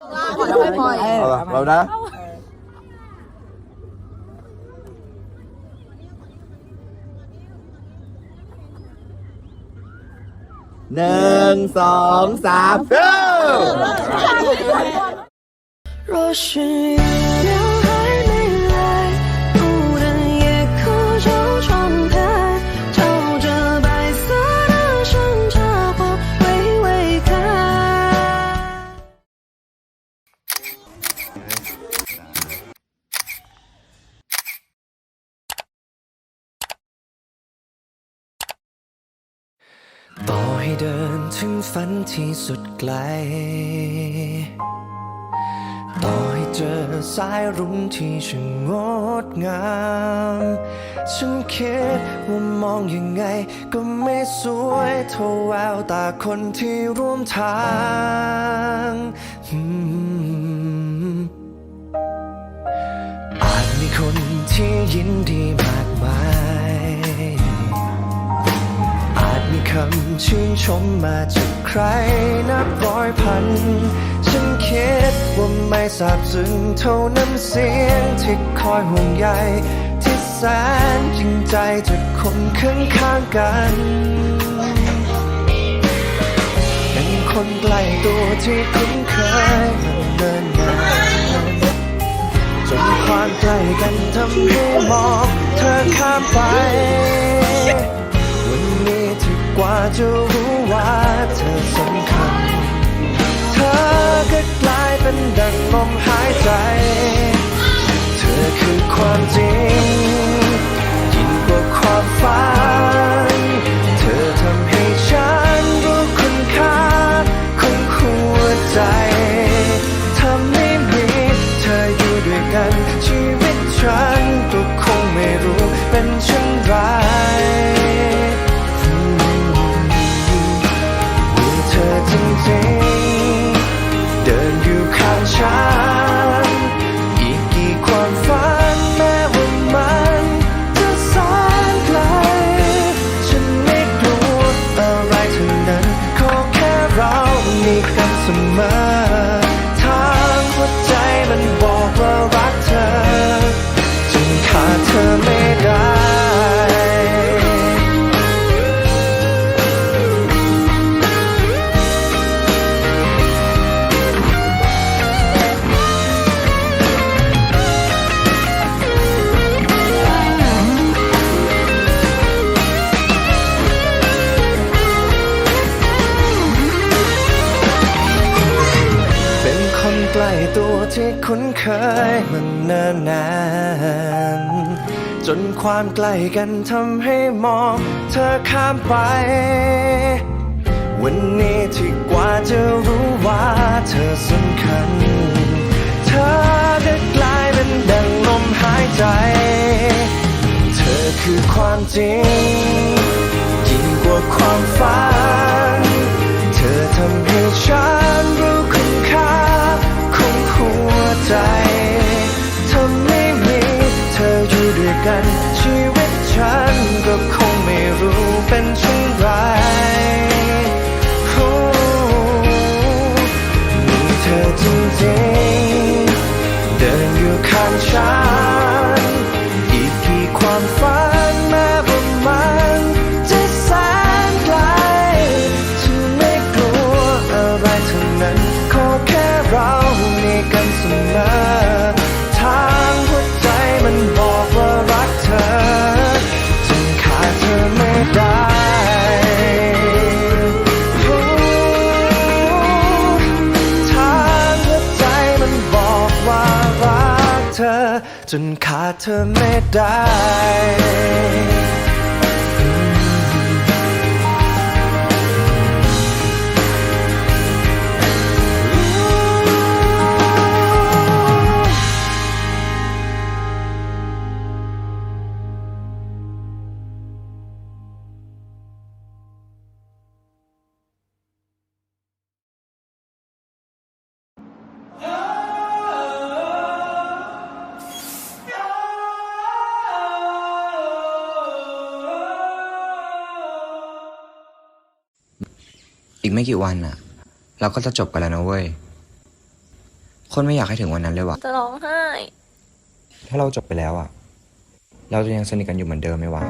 เอาละเรานะหนึ่งสองสามเริ่ม ต่อให้เดินถึงฝันที่สุดไกล ต่อให้เจอสายรุ้งที่ช่างงดงาม ฉันคิดว่ามองยังไงก็ไม่สวยเท่าแววตาคนที่ร่วมทาง ดีมากมาย อาจมีคำชื่นชมมาจากใครนับร้อยพัน ฉันคิดว่าไม่สาบซึ้งเท่าน้ำเสียงที่คอยห่วงใยที่แสนจริงใจจากคนข้างข้างกันเป็นคนใกล้ตัวที่คุ้นเคยมันเนินนาน จนความใกล้กันทำให้มองเธอข้ามไป วันนี้ที่กว่าจะรู้ว่าเธอสำคัญ เธอก็กลายเป็นดังลมหายใจ กัน ตัวที่คุ้นเคยมันเนิ่นนาน จนความใกล้กันทำให้มองเธอข้ามไป วันนี้ที่กว่าจะรู้ว่าเธอสำคัญ เธอก็กลายเป็นดังลมหายใจ เธอคือความจริงยิ่งกว่าความฝัน ฉันก็คงไม่รู้เป็นเช่นไร จนขาดเธอไม่ได้ อีกไม่กี่วันน่ะเราก็จะจบกันแล้วนะเว้ย คนไม่อยากให้ถึงวันนั้นเลยวะจะร้องไห้ ถ้าเราจบไปแล้วอะเราจะยังสนิทกันอยู่เหมือนเดิมไหมวะ